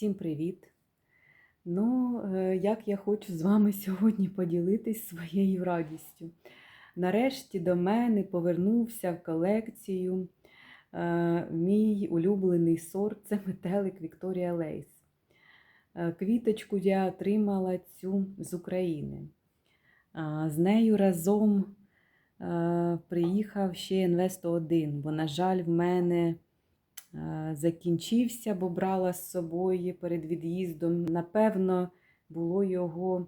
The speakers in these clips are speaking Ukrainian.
Всім привіт! Ну, е, як я хочу з вами сьогодні поділитись своєю радістю. Нарешті до мене повернувся в колекцію е, мій улюблений сорт це метелик Вікторія Лейс. Е, Квіточку я отримала цю з України. З нею разом приїхав ще Інвесто 1, бо, на жаль, в мене закінчився, бо брала з собою перед від'їздом. Напевно, було його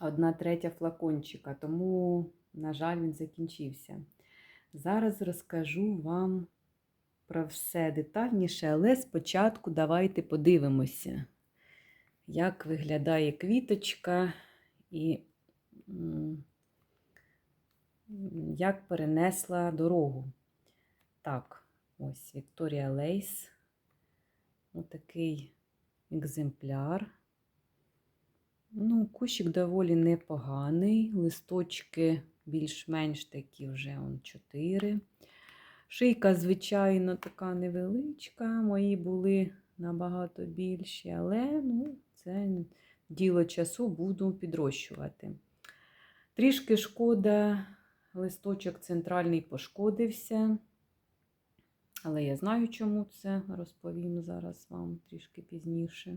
одна третя флакончика, тому, на жаль, він закінчився. Зараз розкажу вам про все детальніше, але спочатку давайте подивимося, як виглядає квіточка і як перенесла дорогу. Так, ось Вікторія Лейс. Отакий екземпляр. Ну, кущик доволі непоганий. Листочки більш-менш такі вже он 4. Шийка, звичайно, така невеличка. Мої були набагато більші, але ну, це діло часу буду підрощувати. Трішки шкода, листочок центральний пошкодився. Але я знаю, чому це розповім зараз вам трішки пізніше.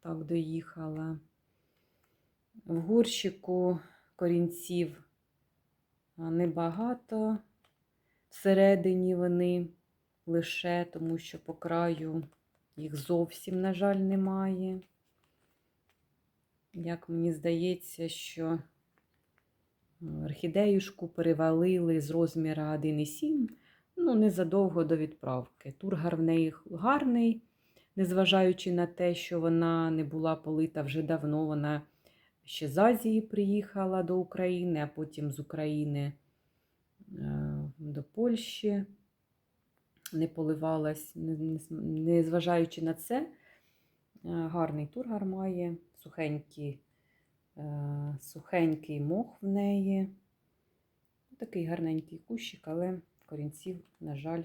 Так, доїхала. В горщику корінців небагато. Всередині вони лише, тому що по краю їх зовсім, на жаль, немає. Як мені здається, що орхідеюшку перевалили з розміра 1,7, ну, незадовго до відправки. Тургар в неї гарний, незважаючи на те, що вона не була полита вже давно, вона ще з Азії приїхала до України, а потім з України е, до Польщі не поливалась, незважаючи на це, е, гарний тургар має, сухенький, е, сухенький мох в неї. Такий гарненький кущик, але корінців, на жаль,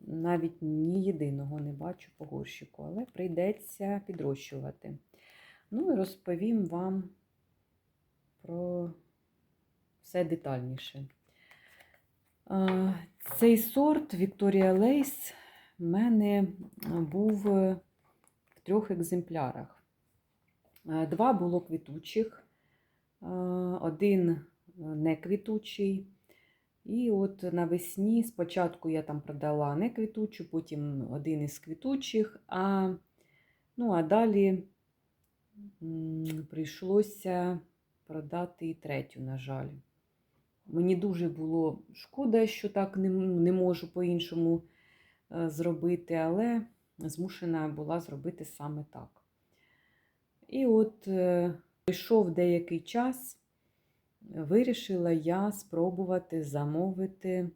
навіть ні єдиного не бачу по горщику, але прийдеться підрощувати. Ну і розповім вам про все детальніше. Цей сорт Вікторія Лейс в мене був в трьох екземплярах. Два було квітучих, один не квітучий. І от навесні спочатку я там продала не квітучу, потім один із квітучих, а, ну, а далі прийшлося продати і третю, на жаль. Мені дуже було шкода, що так не, не можу по-іншому е, зробити, але змушена була зробити саме так. І от е, пройшов деякий час, вирішила я спробувати замовити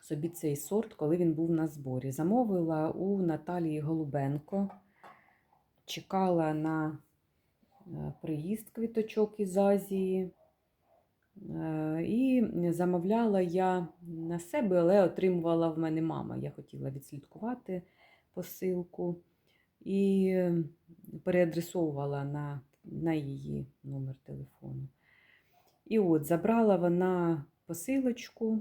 собі цей сорт, коли він був на зборі. Замовила у Наталії Голубенко, чекала на е, приїзд квіточок із Азії. Е, І замовляла я на себе, але отримувала в мене мама. Я хотіла відслідкувати посилку і переадресовувала на, на її номер телефону. І от забрала вона посилочку,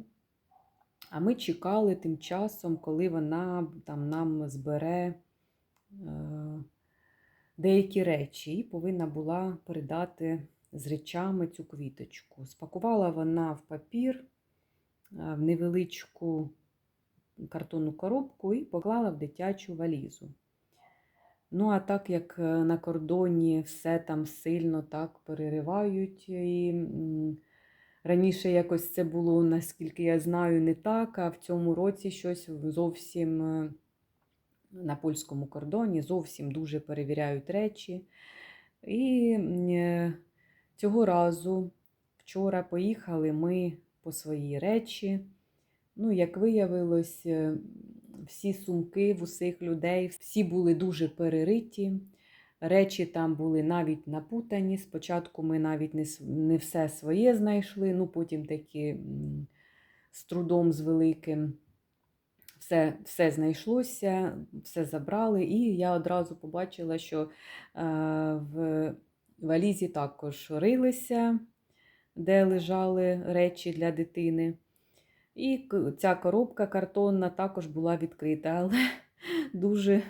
а ми чекали тим часом, коли вона там нам збере е, деякі речі, і повинна була передати з речами цю квіточку. Спакувала вона в папір, в невеличку картонну коробку і поклала в дитячу валізу. Ну, а так як на кордоні все там сильно так переривають. І раніше якось це було, наскільки я знаю, не так, а в цьому році щось зовсім на польському кордоні зовсім дуже перевіряють речі. І Цього разу, вчора поїхали ми по свої речі. Ну, як виявилось, всі сумки в усіх людей, всі були дуже перериті. Речі там були навіть напутані. Спочатку ми навіть не не все своє знайшли, ну потім таки з трудом з великим все, все знайшлося, все забрали, і я одразу побачила, що е, в валізі також рилися, де лежали речі для дитини. І ця коробка картонна також була відкрита, але дуже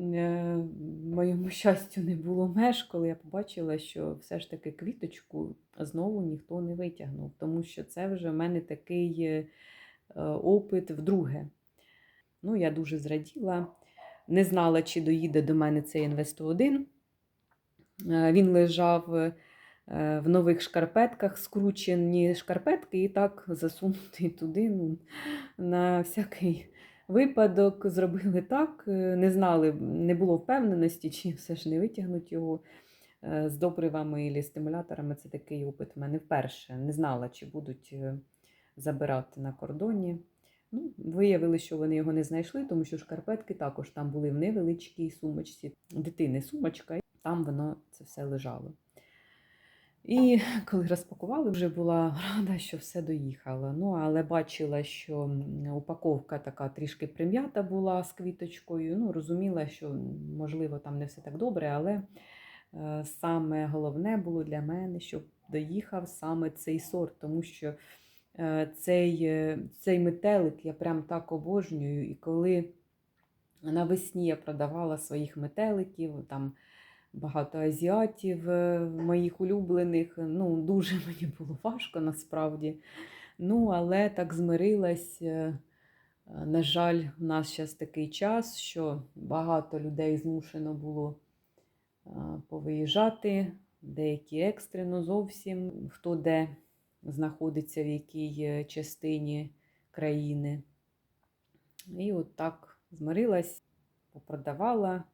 е, моєму щастю не було меж, коли я побачила, що все ж таки квіточку знову ніхто не витягнув, тому що це вже в мене такий е, опит вдруге. Ну, я дуже зраділа, не знала, чи доїде до мене цей Інвест-1. Е, Він лежав в нових шкарпетках, скручені шкарпетки, і так засунутий туди. Ну, на всякий випадок зробили так. е, Не знали, не було впевненості, чи все ж не витягнуть його е, з добривами і стимуляторами. Це такий опит в мене вперше. Не знала, чи будуть е, забирати на кордоні. Ну, виявили, що вони його не знайшли, тому що шкарпетки також там були в невеличкій сумочці, дитини сумочка, і там воно це все лежало. І коли розпакували, вже була рада, що все доїхало. Ну, але бачила, що упаковка така трішки прим'ята була з квіточкою. Ну, розуміла, що можливо там не все так добре, але е, саме головне було для мене, щоб доїхав саме цей сорт, тому що е, цей, е, цей метелик я прям так обожнюю. І коли навесні я продавала своїх метеликів, там багато азіатів е, моїх улюблених. Ну, дуже мені було важко насправді. Ну, але так змирилась. е, е, На жаль, в нас зараз такий час, що багато людей змушено було повиїжджати, деякі екстрено зовсім, хто де знаходиться в якій частині країни. І от так змирилась, попродавала,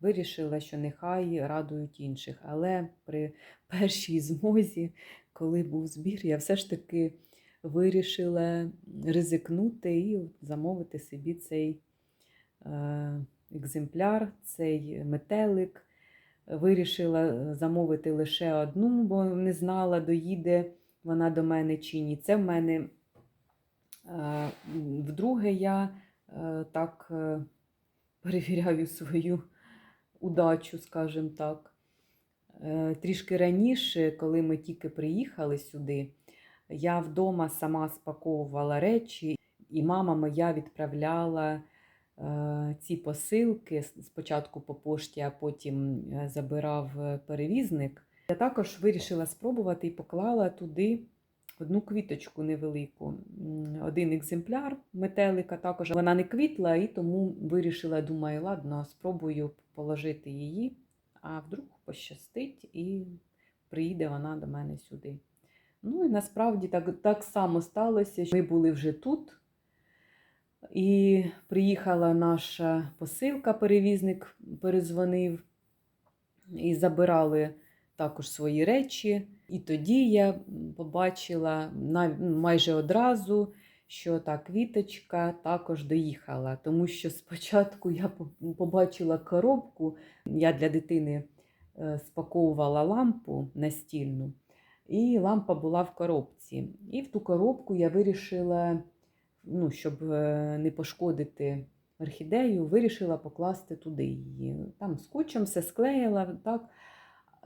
вирішила, що нехай радують інших. Але при першій змозі, коли був збір, я все ж таки вирішила ризикнути і замовити собі цей е, екземпляр, цей метелик. Вирішила замовити лише одну, бо не знала, доїде вона до мене чи ні. Це в мене е, вдруге я е, так е, перевіряю свою удачу, скажімо так. Е, Трішки раніше, коли ми тільки приїхали сюди, я вдома сама спаковувала речі, і мама моя відправляла е, ці посилки спочатку по пошті, а потім е, забирав перевізник. Я також вирішила спробувати і поклала туди одну квіточку невелику, один екземпляр метелика. Також вона не квітла, і тому вирішила, думаю, ладно, спробую положити її, а вдруг пощастить і приїде вона до мене сюди. Ну і насправді так, так само сталося, що ми були вже тут. І приїхала наша посилка, перевізник перезвонив і забирали також свої речі. І тоді я побачила майже одразу, що та квіточка також доїхала. Тому що спочатку я побачила коробку, я для дитини е, спаковувала лампу настільну, і лампа була в коробці. І в ту коробку я вирішила, ну, щоб е, не пошкодити орхідею, вирішила покласти туди її. Там скотчем все склеїла, так,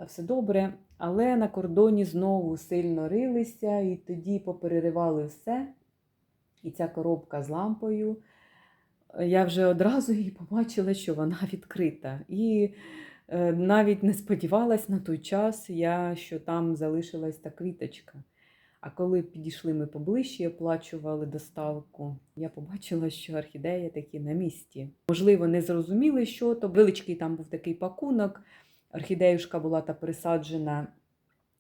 все добре. Але на кордоні знову сильно рилися, і тоді попереривали все. І ця коробка з лампою. Я вже одразу її побачила, що вона відкрита. І е, навіть не сподівалась на той час, я, що там залишилась та квіточка. А коли підійшли ми поближче, і оплачували доставку, я побачила, що орхідея таки на місці. Можливо, не зрозуміли, що то. Величкий там був такий пакунок. Орхідеюшка була та пересаджена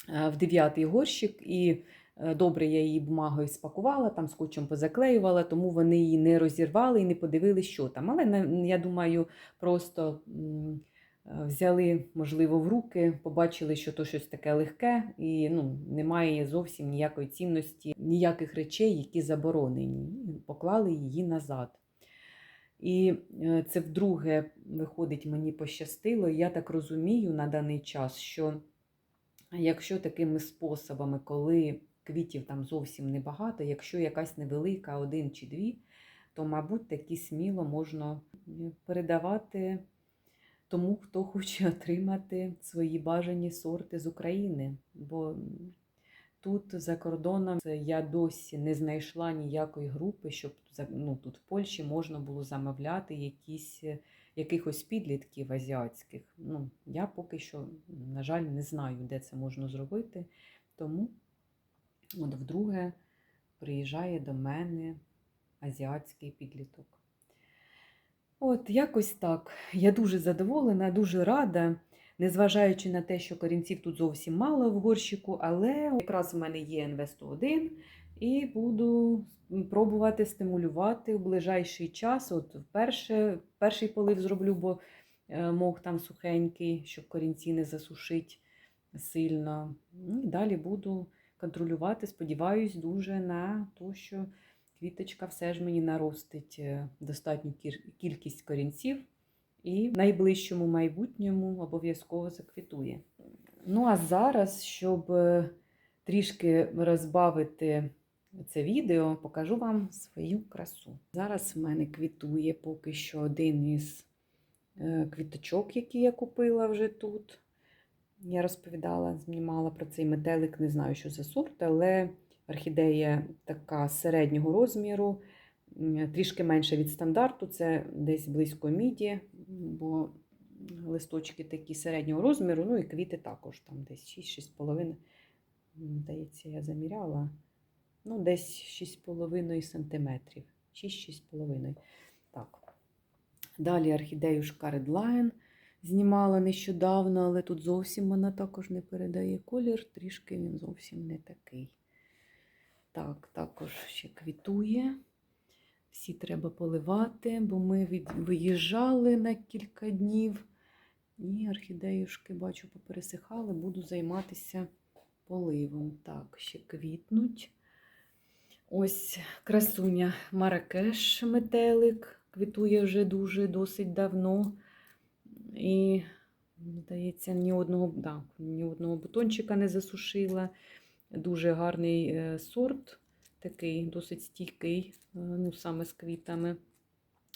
е, в дев'ятий горщик, і е, добре я її бумагою спакувала, там скотчем позаклеювала, тому вони її не розірвали і не подивилися, що там. Але я думаю, просто е, взяли, можливо, в руки, побачили, що то щось таке легке, і ну, немає зовсім ніякої цінності, ніяких речей, які заборонені. Поклали її назад. І е, це вдруге, виходить, мені пощастило. І Я так розумію на даний час, що якщо такими способами, коли квітів там зовсім небагато, якщо якась невелика, один чи дві, то, мабуть, такі сміло можна передавати тому, хто хоче отримати свої бажані сорти з України. Бо тут за кордоном я досі не знайшла ніякої групи, щоб ну, тут в Польщі можна було замовляти якісь, е, якихось підлітків азіатських. Ну, я поки що, на жаль, не знаю, де це можна зробити. Тому от вдруге приїжджає до мене азіатський підліток. От, якось так. Я дуже задоволена, дуже рада, незважаючи на те, що корінців тут зовсім мало в горщику, але якраз в мене є НВ-101 і буду пробувати стимулювати в ближайший час. От вперше, перший полив зроблю, бо е, мох там сухенький, щоб корінці не засушить сильно. Ну, і далі буду контролювати, сподіваюсь, дуже на те, що квіточка все ж мені наростить е, достатню кількість корінців і в найближчому майбутньому обов'язково заквітує. Ну а зараз, щоб е, трішки розбавити це відео, покажу вам свою красу. Зараз в мене квітує поки що один із е, квіточок, які я купила вже тут. Я розповідала, знімала про цей метелик, не знаю, що за сорт, але орхідея така середнього розміру, трішки менше від стандарту, це десь близько міді, бо листочки такі середнього розміру, ну і квіти також, там десь 6-6,5. Здається, я заміряла. Ну, десь 6,5 сантиметрів. 6-6,5. Так. Далі орхідею Шкаред Lion знімала нещодавно, але тут зовсім вона також не передає колір, трішки він зовсім не такий. Так, також ще квітує. Всі треба поливати, бо ми від... виїжджали на кілька днів. І орхідеюшки, бачу, попересихали, буду займатися поливом. Так, ще квітнуть. Ось красуня Маракеш метелик. Квітує вже дуже досить давно. І, здається, ні одного, да, ні одного бутончика не засушила. Дуже гарний е, сорт, такий досить стійкий, е, ну, саме з квітами,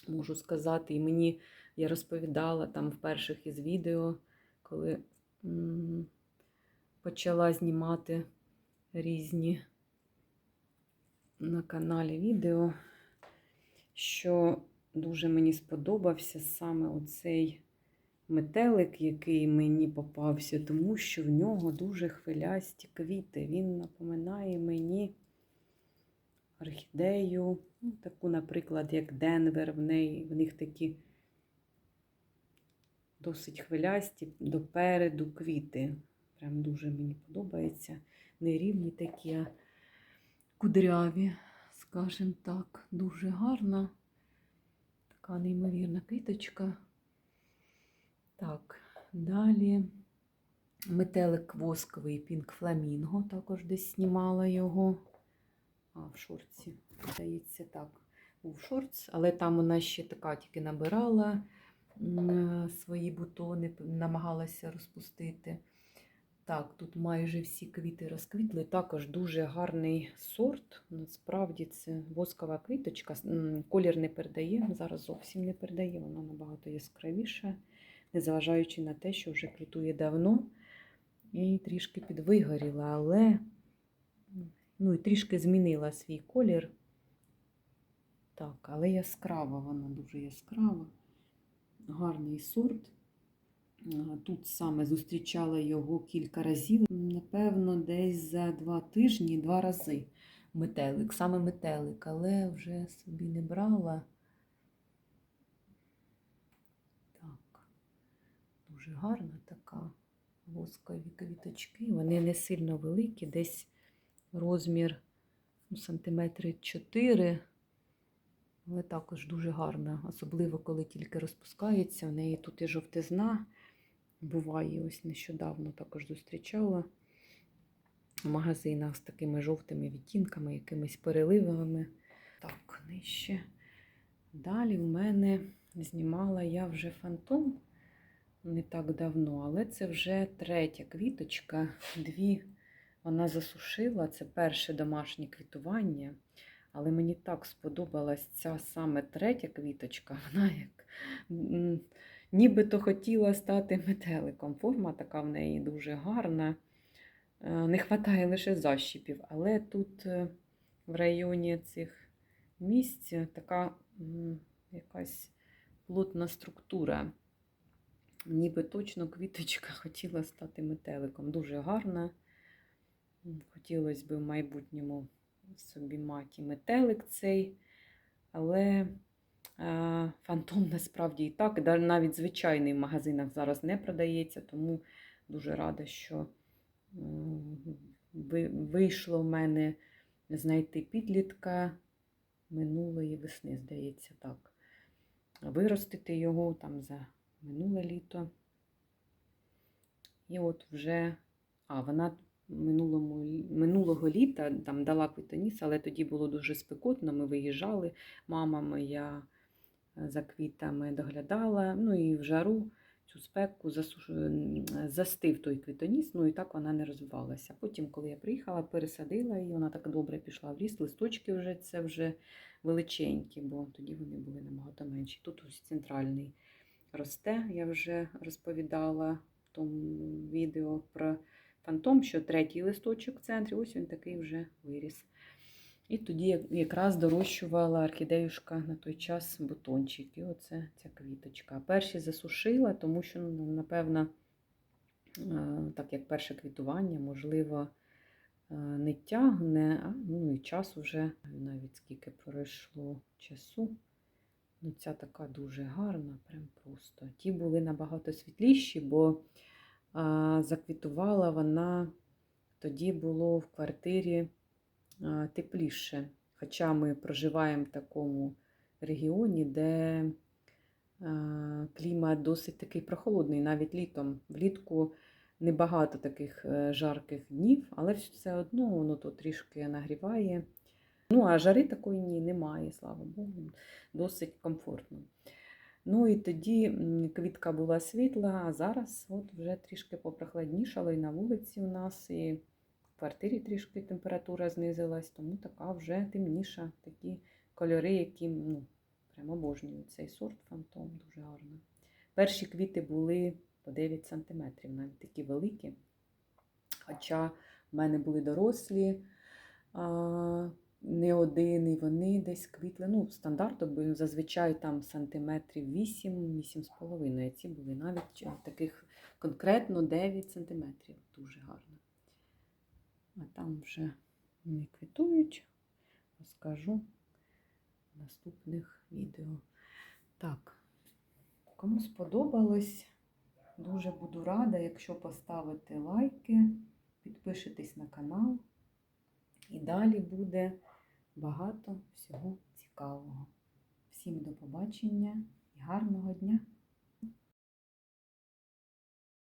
можу сказати. І мені я розповідала там в перших із відео, коли почала знімати різні на каналі відео, що дуже мені сподобався саме оцей метелик, який мені попався, тому що в нього дуже хвилясті квіти. Він напоминає мені орхідею, ну, таку, наприклад, як Денвер, в, неї, в них такі досить хвилясті допереду квіти. Прям дуже мені подобається. Не рівні такі, а кудряві, скажімо так, дуже гарна. Така неймовірна квіточка. Так, далі метелик восковий Пінк Фламінго, також десь знімала його. А, в шорці, здається, так, був шортс, але там вона ще така тільки набирала свої бутони, намагалася розпустити. Так, тут майже всі квіти розквітли. Також дуже гарний сорт. Насправді це воскова квіточка. Колір не передає, зараз зовсім не передає, вона набагато яскравіша незважаючи на те, що вже квітує давно і трішки підвигоріла, але ну, і трішки змінила свій колір. Так, але яскрава, вона дуже яскрава, гарний сорт. Тут саме зустрічала його кілька разів, напевно, десь за два тижні, два рази метелик, саме метелик, але вже собі не брала. Так, дуже гарна така воскові квіточки. Вони не сильно великі, десь розмір ну, сантиметри 4, але також дуже гарна, особливо коли тільки розпускається. В неї тут і жовтизна. Буває, ось нещодавно також зустрічала в магазинах з такими жовтими відтінками, якимись переливами. Так, нижче. Далі в мене знімала я вже фантом не так давно, але це вже третя квіточка. Дві вона засушила. Це перше домашнє квітування. Але мені так сподобалась ця саме третя квіточка. Вона як нібито хотіла стати метеликом. Форма така в неї дуже гарна. Е, Не вистачає лише защіпів, але тут е, в районі цих місць така якась плотна структура. Ніби точно квіточка хотіла стати метеликом. Дуже гарна. Хотілося б в майбутньому собі маті метелик цей, але е, фантом насправді і так, навіть звичайний в магазинах зараз не продається, тому дуже рада, що м, вийшло в мене знайти підлітка минулої весни, здається, так. Виростити його там за минуле літо. І от вже, а вона минулому, минулого літа там дала квітоніс, але тоді було дуже спекотно. Ми виїжджали. Мама моя е, за квітами доглядала. Ну і в жару цю спеку засуш... застив той квітоніс, ну і так вона не розвивалася. Потім, коли я приїхала, пересадила її, вона так добре пішла в ліс. Листочки вже це вже величенькі, бо тоді вони були набагато менші. Тут ось центральний росте, я вже розповідала в тому відео про фантом, що третій листочок в центрі, ось він такий вже виріс. І тоді якраз дорощувала орхідеюшка на той час бутончик. І оце ця квіточка. Перші засушила, тому що, ну, напевно, е, так як перше квітування, можливо, е, не тягне, а ну і час уже навіть скільки пройшло часу. Ну, ця така дуже гарна, прям просто. Ті були набагато світліші, бо а, заквітувала вона тоді було в квартирі тепліше. Хоча ми проживаємо в такому регіоні, де клімат досить такий прохолодний, навіть літом. Влітку небагато таких е, жарких днів, але все одно воно то трішки нагріває. Ну, а жари такої ні, немає, слава Богу, досить комфортно. Ну і тоді квітка була світла, а зараз от вже трішки попрохладнішало і на вулиці у нас, і в квартирі трішки температура знизилась, тому така вже темніша, такі кольори, які ну, прямо обожнюю. Цей сорт фантом дуже гарно. Перші квіти були по 9 см, навіть такі великі. Хоча в мене були дорослі. Не один, і вони десь квітли. Ну, стандартно, бо зазвичай там сантиметрів 8, 8,5. А ці були навіть е, таких конкретно 9 сантиметрів. Дуже гарно. А там вже не квітують, розкажу в наступних відео. Так, кому сподобалось, дуже буду рада, якщо поставите лайки, підпишитесь на канал. І далі буде багато всього цікавого. Всім до побачення і гарного дня!